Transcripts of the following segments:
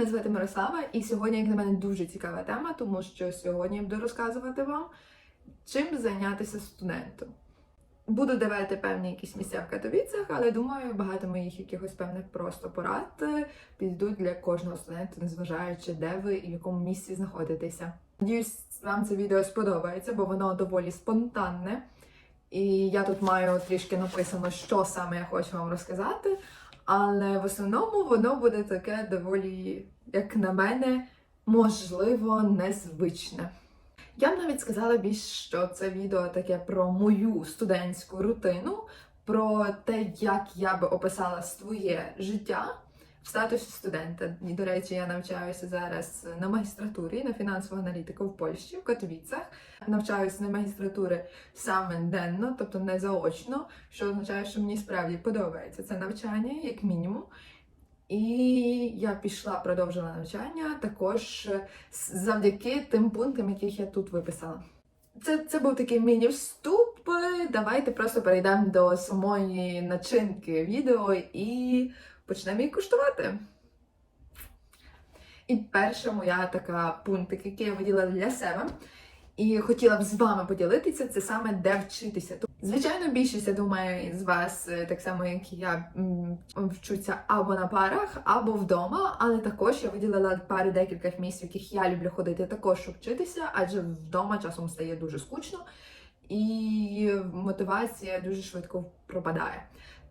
мене звати Мирослава, і сьогодні, як на мене, дуже цікава тема, тому що сьогодні я буду розказувати вам, чим зайнятися студентом. Буду давати певні якісь місця в Катовіцях, але думаю, багато моїх якихось певних просто порад е, підійдуть для кожного студента, незважаючи, де ви і в якому місці знаходитеся. Надіюсь, вам це відео сподобається, бо воно доволі спонтанне. І я тут маю трішки написано, що саме я хочу вам розказати. Але в основному воно буде таке доволі, як на мене, можливо, незвичне. Я б навіть сказала більш, що це відео таке про мою студентську рутину, про те, як я би описала своє життя в статусі студента. І, до речі, я навчаюся зараз на магістратурі на фінансову аналітику в Польщі, в Катовіцях. Навчаюся на магістратури саме денно, тобто не заочно, що означає, що мені справді подобається це навчання, як мінімум. І я пішла, продовжила навчання також е, завдяки тим пунктам, яких я тут виписала. Це, це був такий міні-вступ. Давайте просто перейдемо до самої начинки відео і почнемо її куштувати. І перша моя така пунктик, який я виділа для себе, і хотіла б з вами поділитися, це саме де вчитися. Звичайно, більшість, я думаю, з вас, е, так само як і я, вчуться або на парах, або вдома, але також я виділила пари декілька місць, в яких я люблю ходити, також щоб вчитися, адже вдома часом стає дуже скучно, і мотивація дуже швидко пропадає.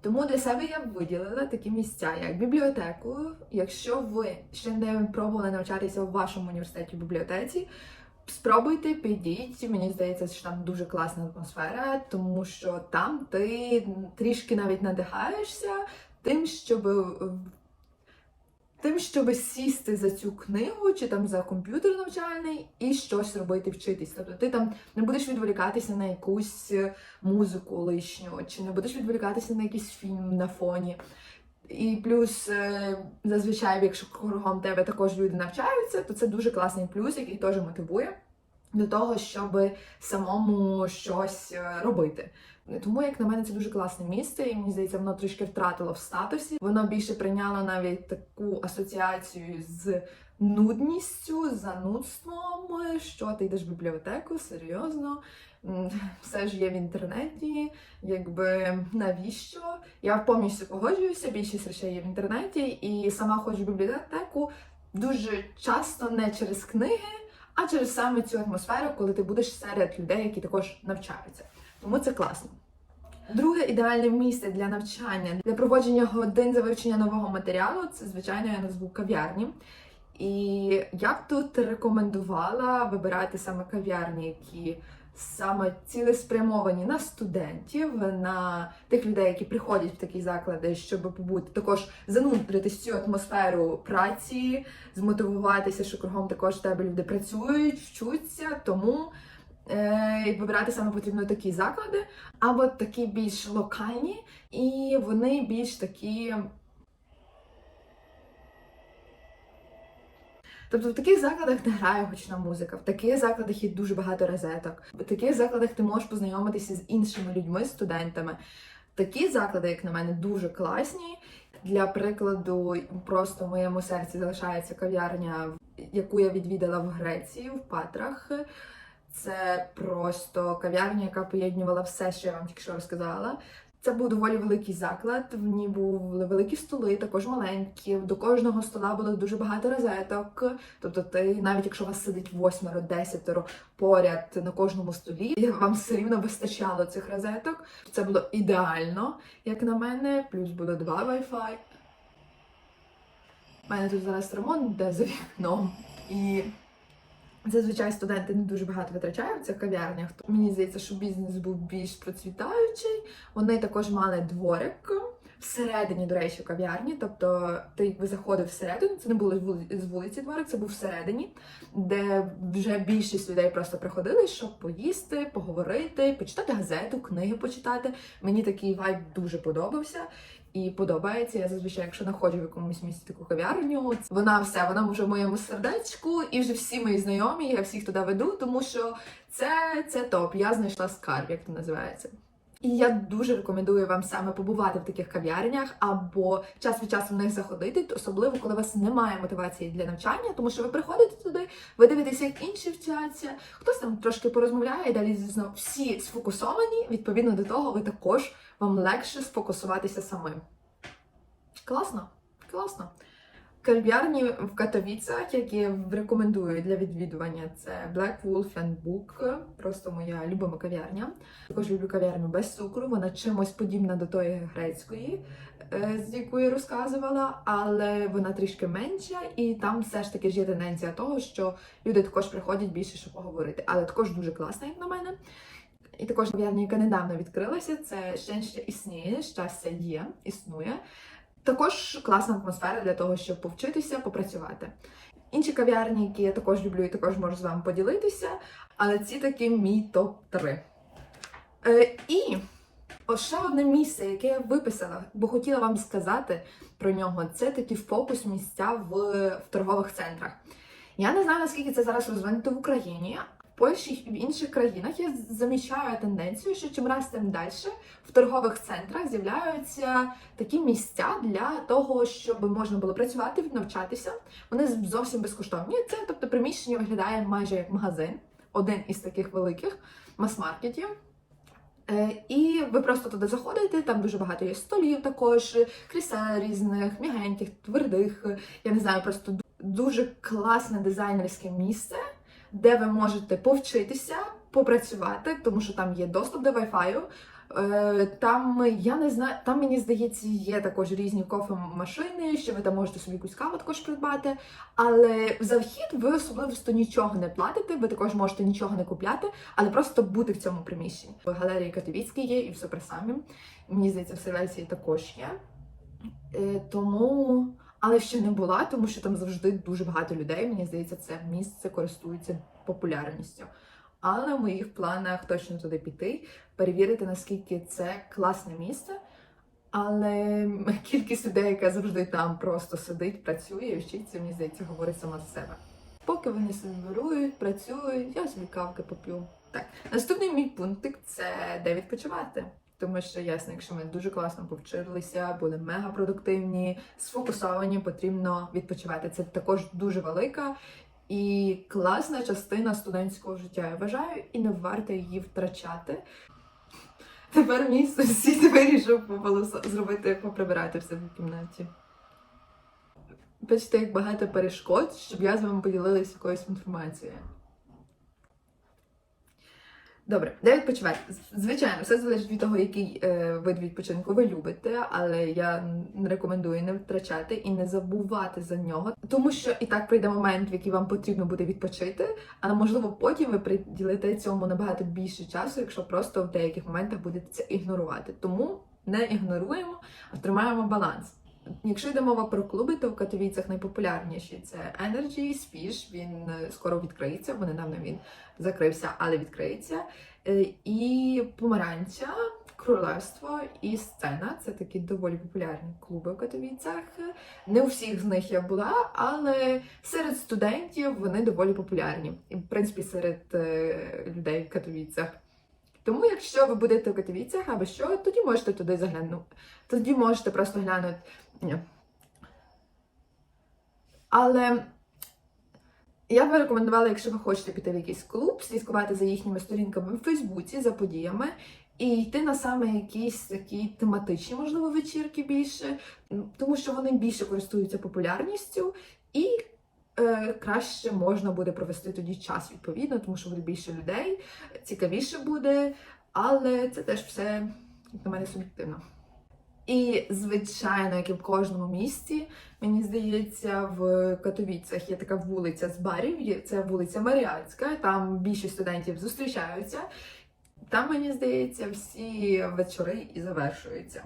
Тому для себе я виділила такі місця, як бібліотеку. Якщо ви ще не пробували навчатися в вашому університеті бібліотеці, спробуйте, підіть. Мені здається, що там дуже класна атмосфера, тому що там ти трішки навіть надихаєшся тим, щоб тим, щоб сісти за цю книгу чи там за комп'ютер навчальний і щось робити, вчитись. Тобто ти там не будеш відволікатися на якусь е, музику лишню, чи не будеш відволікатися на якийсь фільм на фоні. І плюс, е, зазвичай, якщо кругом тебе також люди навчаються, то це дуже класний плюс, який теж мотивує до того, щоб самому щось е, робити. Тому, як на мене, це дуже класне місце, і мені здається, воно трішки втратило в статусі. Воно більше прийняло навіть таку асоціацію з нудністю, занудством. Що ти йдеш в бібліотеку, серйозно. Все ж є в інтернеті, якби навіщо? Я повністю погоджуюся, більшість речей є в інтернеті, і сама ходжу в бібліотеку дуже часто не через книги, а через саме цю атмосферу, коли ти будеш серед людей, які також навчаються. Тому це класно. Друге ідеальне місце для навчання для проводження годин за вивчення нового матеріалу це, звичайно, я назву кав'ярні. І я б тут рекомендувала вибирати саме кав'ярні, які саме цілеспрямовані на студентів, на тих людей, які приходять в такі заклади, щоб побути також занутритись цю атмосферу праці, змотивуватися, що кругом також в тебе люди працюють, вчуться, тому. Е, вибирати саме потрібно такі заклади, або такі більш локальні, і вони більш такі. Тобто в таких закладах не грає гучна музика, в таких закладах є дуже багато розеток. В таких закладах ти можеш познайомитися з іншими людьми, студентами. Такі заклади, як на мене, дуже класні. Для прикладу, просто в моєму серці залишається кав'ярня, яку я відвідала в Греції, в Патрах. Це просто кав'ярня, яка поєднувала все, що я вам тільки що розказала. Це був доволі великий заклад. В ній були великі столи, також маленькі. До кожного стола було дуже багато розеток. Тобто, ти, навіть якщо вас сидить восьмеро, десятеро поряд на кожному столі, вам все рівно вистачало цих розеток. Це було ідеально, як на мене. Плюс було два Wi-Fi. У мене тут зараз ремонт де за вікном. І Зазвичай студенти не дуже багато витрачають в цих кав'ярнях. Мені здається, що бізнес був більш процвітаючий. Вони також мали дворик всередині, до речі, кав'ярні. Тобто, ти якби заходив всередину, це не було з вули- з вулиці дворик, це був всередині, де вже більшість людей просто приходили, щоб поїсти, поговорити, почитати газету, книги почитати. Мені такий вайб дуже подобався. І подобається. Я зазвичай, якщо знаходжу в якомусь місці таку кав'ярню, вона все, вона вже в моєму сердечку, і вже всі мої знайомі, я всіх туди веду, тому що це, це топ. Я знайшла скарб, як це називається. І я дуже рекомендую вам саме побувати в таких кав'ярнях або час від часу в них заходити, особливо коли у вас немає мотивації для навчання, тому що ви приходите туди, ви дивитеся, як інші вчаться, хтось там трошки порозмовляє, і далі звісно, всі сфокусовані. Відповідно до того, ви також вам легше сфокусуватися самим. Класно, класно. Кав'ярні в Катовіцях, які рекомендую для відвідування, це Black Wolf and Book, просто моя любима кав'ярня. Також люблю кав'ярню без цукру, вона чимось подібна до тої грецької, е, з якої розказувала, але вона трішки менша, і там все ж таки ж є тенденція того, що люди також приходять більше, щоб поговорити. Але також дуже класна, як на мене. І також кав'ярня, яка недавно відкрилася, це щастя існує, щастя є, існує. Також класна атмосфера для того, щоб повчитися, попрацювати. Інші кав'ярні, які я також люблю і також можу з вами поділитися, але ці таки мій топ-3. Е, і ще одне місце, яке я виписала, бо хотіла вам сказати про нього, це такі фокус місця в, в торгових центрах. Я не знаю, наскільки це зараз розвинуто в Україні. Польщі і в інших країнах я замічаю тенденцію, що чим раз тим далі в торгових центрах з'являються такі місця для того, щоб можна було працювати, навчатися. Вони зовсім безкоштовні. Це тобто приміщення виглядає майже як магазин, один із таких великих мас-маркетів. Е, І ви просто туди заходите, там дуже багато є столів, також крісел різних, м'ягеньких, твердих. Я не знаю, просто дуже класне дизайнерське місце, де ви можете повчитися, попрацювати, тому що там є доступ до Wi-Fi. Е, Там я не знаю, там мені здається, є також різні кофемашини, що ви там можете собі якусь каву також придбати. Але за вхід ви особливо нічого не платите, ви також можете нічого не купляти, але просто бути в цьому приміщенні. В галерії Катовіцькій є і в Суперсамі. Мені здається, в Селеції також є. Е, Тому, але ще не була, тому що там завжди дуже багато людей. Мені здається, це місце користується популярністю. Але в моїх планах точно туди піти, перевірити, наскільки це класне місце. Але кількість людей, яка завжди там просто сидить, працює і вчиться, мені здається, говорить сама за себе. Поки вони беруть, працюють, я собі кавки поп'ю. Так, наступний мій пунктик це де відпочивати. Тому що ясно, якщо ми дуже класно повчилися, були мега продуктивні, сфокусовані, потрібно відпочивати. Це також дуже велика і класна частина студентського життя. Я вважаю, і не варто її втрачати. Тепер мій сусід вирішив зробити, поприбирати все в кімнаті. Бачите, як багато перешкод, щоб я з вами поділилася якоюсь інформацією. Добре, де відпочивати? Звичайно, все залежить від того, який е, вид відпочинку ви любите, але я рекомендую не втрачати і не забувати за нього, тому що і так прийде момент, в який вам потрібно буде відпочити, але можливо потім ви приділите цьому набагато більше часу, якщо просто в деяких моментах будете це ігнорувати. Тому не ігноруємо, а тримаємо баланс. Якщо йде мова про клуби, то в Катовійцях найпопулярніші це Energy, Speech, він е, скоро відкриється, бо недавно він закрився, але відкриється. Е, І Помаранча, Королевство і Сцена це такі доволі популярні клуби в Катовійцях. Не у всіх з них я була, але серед студентів вони доволі популярні. І, в принципі, серед е, людей в Катовійцях. Тому, якщо ви будете в Катовійцях або що, тоді можете туди заглянути. Тоді можете просто глянути. Але я б рекомендувала, якщо ви хочете піти в якийсь клуб, слідкувати за їхніми сторінками в Фейсбуці, за подіями, і йти на саме якісь такі тематичні, можливо, вечірки більше, тому що вони більше користуються популярністю і краще можна буде провести тоді час відповідно, тому що буде більше людей, цікавіше буде, але це теж все, як на мене, суб'єктивно. І, звичайно, як і в кожному місті, мені здається, в Катовіцях є така вулиця з барів, це вулиця Маріатська, там більшість студентів зустрічаються. Там, мені здається, всі вечори і завершуються.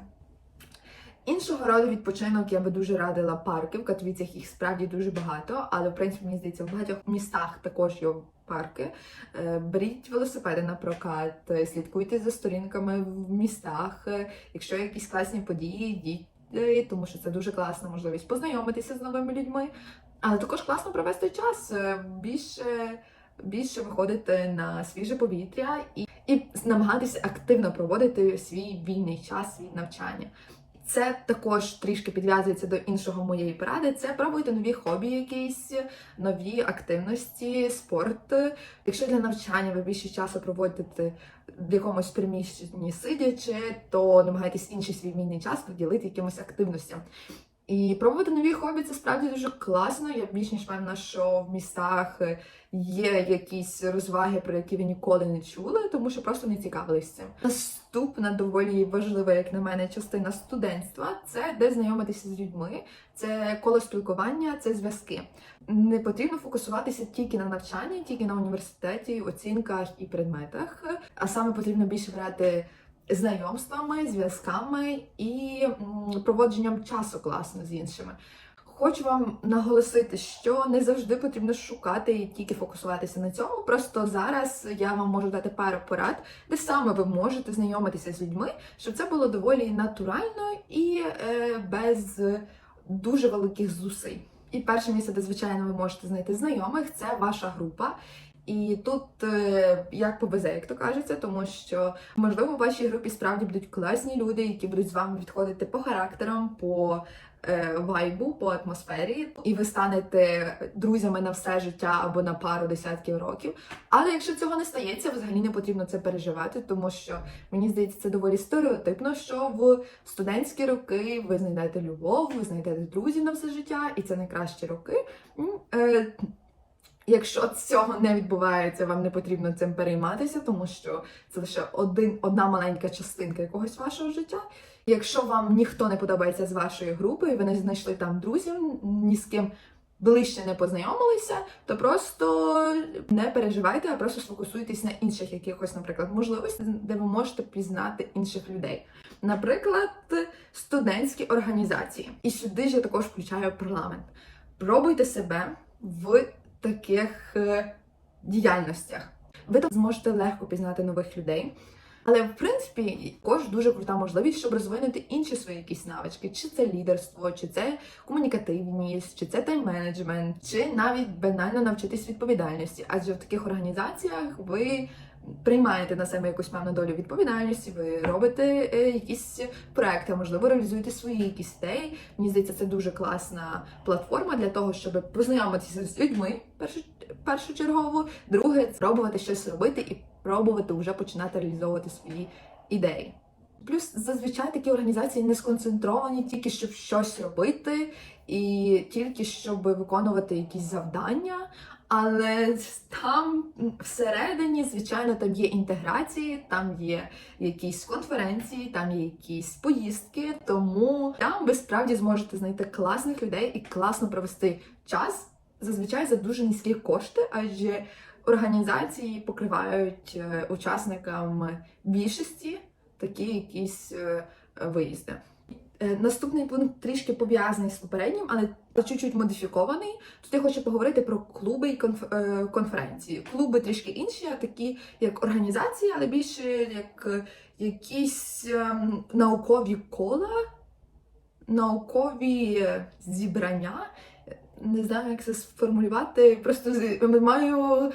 Іншого роду відпочинок я би дуже радила парки. В Катовіцях їх справді дуже багато, але в принципі мені здається, в багатьох містах також є парки. Е, Беріть велосипеди на прокат, е, слідкуйте за сторінками в містах. Е, Якщо якісь класні події, йдіть, тому що це дуже класна можливість познайомитися з новими людьми. Але також класно провести час, більше, більше виходити на свіже повітря і, і намагатися активно проводити свій вільний час від навчання. Це також трішки підв'язується до іншого моєї поради. Це пробуйте нові хобі, якісь нові активності, спорт. Якщо для навчання ви більше часу проводите в якомусь приміщенні сидячи, то намагайтесь інший свій вільний час приділити якимось активностям. І пробувати нові хобі це справді дуже класно. Я більш ніж певна, що в містах є якісь розваги, про які ви ніколи не чули, тому що просто не цікавились цим. Наступна доволі важлива, як на мене, частина студентства це де знайомитися з людьми, це коло спілкування, це зв'язки. Не потрібно фокусуватися тільки на навчанні, тільки на університеті, оцінках і предметах, а саме потрібно більше брати знайомствами, зв'язками і проводженням часу класно з іншими. Хочу вам наголосити, що не завжди потрібно шукати і тільки фокусуватися на цьому. Просто зараз я вам можу дати пару порад, де саме ви можете знайомитися з людьми, щоб це було доволі натурально і е, без дуже великих зусиль. І перше місце, де звичайно ви можете знайти знайомих, це ваша група. І тут е, як повезе, як то кажеться, тому що можливо в вашій групі справді будуть класні люди, які будуть з вами відходити по характерам, по е, вайбу, по атмосфері, і ви станете друзями на все життя або на пару десятків років. Але якщо цього не стається, взагалі не потрібно це переживати, тому що мені здається, це доволі стереотипно, що в студентські роки ви знайдете любов, ви знайдете друзів на все життя, і це найкращі роки. Якщо цього не відбувається, вам не потрібно цим перейматися, тому що це лише один, одна маленька частинка якогось вашого життя. Якщо вам ніхто не подобається з вашої групи, і ви не знайшли там друзів, ні з ким ближче не познайомилися, то просто не переживайте, а просто сфокусуйтесь на інших якихось, наприклад, можливостях, де ви можете пізнати інших людей. Наприклад, студентські організації. І сюди ж я також включаю парламент. Пробуйте себе в таких е, діяльностях. Ви тут зможете легко пізнати нових людей. Але в принципі також дуже крута можливість, щоб розвинути інші свої якісь навички, чи це лідерство, чи це комунікативність, чи це тайм-менеджмент, чи навіть банально навчитись відповідальності. Адже в таких організаціях ви приймаєте на себе якусь певну долю відповідальності, ви робите е, якісь проекти, можливо, реалізуєте свої якісь ідеї. Мені здається, це дуже класна платформа для того, щоб познайомитися з людьми першу, першочергово. Друге, це пробувати щось робити і пробувати вже починати реалізовувати свої ідеї. Плюс зазвичай такі організації не сконцентровані тільки щоб щось робити, і тільки щоб виконувати якісь завдання. Але там всередині, звичайно, там є інтеграції, там є якісь конференції, там є якісь поїздки. Тому там ви справді зможете знайти класних людей і класно провести час зазвичай за дуже низькі кошти, адже організації покривають е, учасникам більшості такі якісь е, виїзди. Е, Наступний пункт трішки пов'язаний з попереднім, але чуть-чуть модифікований. Тут я хочу поговорити про клуби і конф- конференції. Клуби трішки інші, а такі як організації, але більше як якісь ем, наукові кола, наукові зібрання. Не знаю, як це сформулювати. Просто маю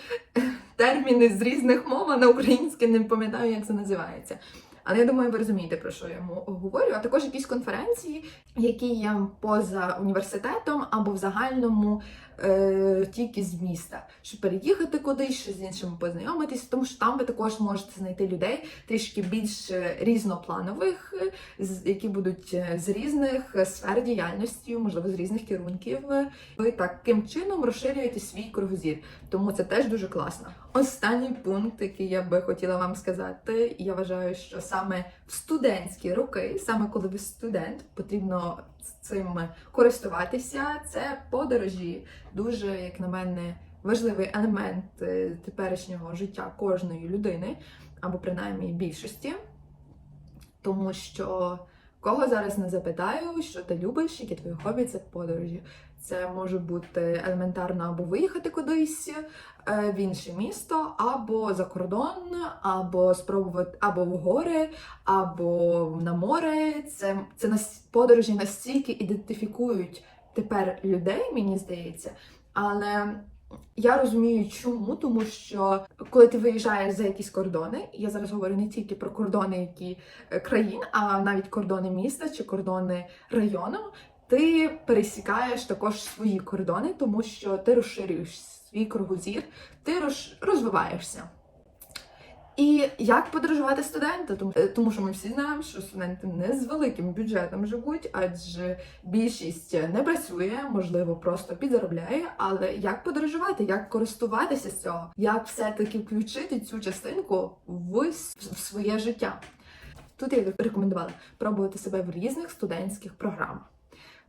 терміни з різних мов, а на українське не пам'ятаю, як це називається. Але я думаю, ви розумієте, про що я говорю. А також якісь конференції, які є поза університетом або в загальному е, тільки з міста, щоб переїхати кудись, з іншими познайомитись, тому що там ви також можете знайти людей трішки більш е, різнопланових, е, які будуть з різних сфер діяльності, можливо, з різних керунків. Ви таким чином розширюєте свій кругозір. Тому це теж дуже класно. Останній пункт, який я би хотіла вам сказати, я вважаю, що саме в студентські роки, саме коли ви студент, потрібно цим користуватися. Це подорожі, дуже, як на мене, важливий елемент е, теперішнього життя кожної людини, або принаймні більшості. Тому що кого зараз не запитаю, що ти любиш, які твої хобі, це подорожі. Це може бути елементарно або виїхати кудись е, в інше місто, або за кордон, або спробувати або в гори, або на море. Це, це нас подорожі настільки ідентифікують тепер людей, мені здається. Але Я розумію, чому, тому що коли ти виїжджаєш за якісь кордони, я зараз говорю не тільки про кордони, які е, країн, а навіть кордони міста чи кордони району, ти пересікаєш також свої кордони, тому що ти розширюєш свій кругозір, ти роз- розвиваєшся. І як подорожувати студента? Тому, е, що ми всі знаємо, що студенти не з великим бюджетом живуть, адже більшість не працює, можливо, просто підзаробляє. Але як подорожувати, як користуватися з цього, як все-таки включити цю частинку в своє життя? Тут я рекомендувала пробувати себе в різних студентських програмах.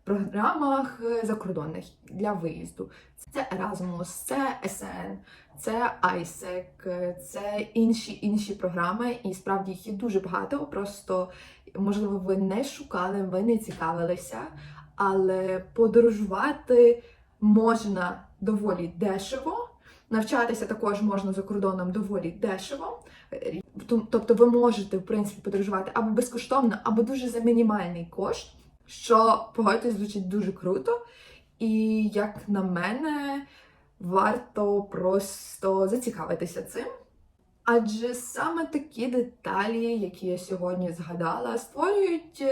Програмах е, закордонних для виїзду. Це Erasmus, це SN, це ISEC, е, це інші інші програми, і справді їх є дуже багато. Просто можливо, ви не шукали, ви не цікавилися, але подорожувати можна доволі дешево. Навчатися також можна за кордоном доволі дешево. Е, Тобто ви можете, в принципі, подорожувати або безкоштовно, або дуже за мінімальний кошт, що погодьтесь, звучить дуже круто. І як на мене, варто просто зацікавитися цим. Адже саме такі деталі, які я сьогодні згадала, створюють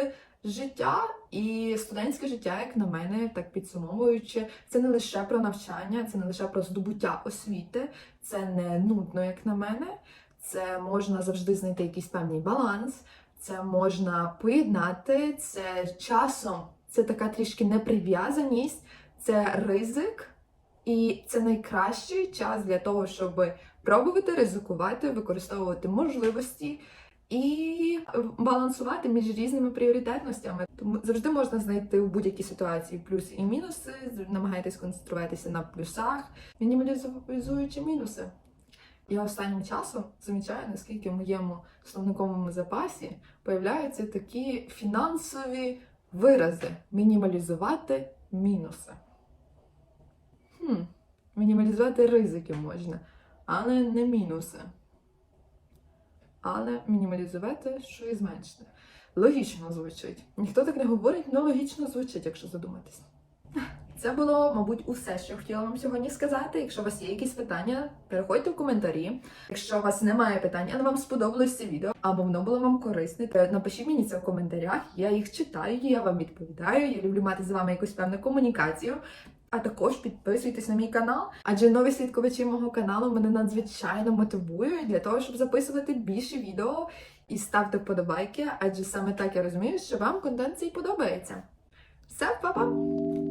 життя і студентське життя, як на мене, так підсумовуючи, це не лише про навчання, це не лише про здобуття освіти, це не нудно, як на мене. Це можна завжди знайти якийсь певний баланс, це можна поєднати, це часом, це така трішки неприв'язаність, це ризик, і це найкращий час для того, щоб пробувати ризикувати, використовувати можливості і балансувати між різними пріоритетностями. Тому завжди можна знайти в будь-якій ситуації плюси і мінуси. Намагайтесь концентруватися на плюсах, мінімалізуючи мінуси. Я останнім часом замічаю, наскільки в моєму словниковому запасі появляються такі фінансові вирази мінімалізувати мінуси. Хм, мінімалізувати ризики можна, але не мінуси. Але мінімалізувати, що і зменшити. Логічно звучить. Ніхто так не говорить, але логічно звучить, якщо задуматись. Це було, мабуть, усе, що хотіла вам сьогодні сказати. Якщо у вас є якісь питання, переходьте в коментарі. Якщо у вас немає питань, але вам сподобалось це відео, або воно було вам корисне, то напишіть мені це в коментарях. Я їх читаю, я вам відповідаю. Я люблю мати з вами якусь певну комунікацію. А також підписуйтесь на мій канал, адже нові слідковичі мого каналу мене надзвичайно мотивують для того, щоб записувати більше відео і ставте вподобайки, адже саме так я розумію, що вам контент цей подобається. Все, па-па!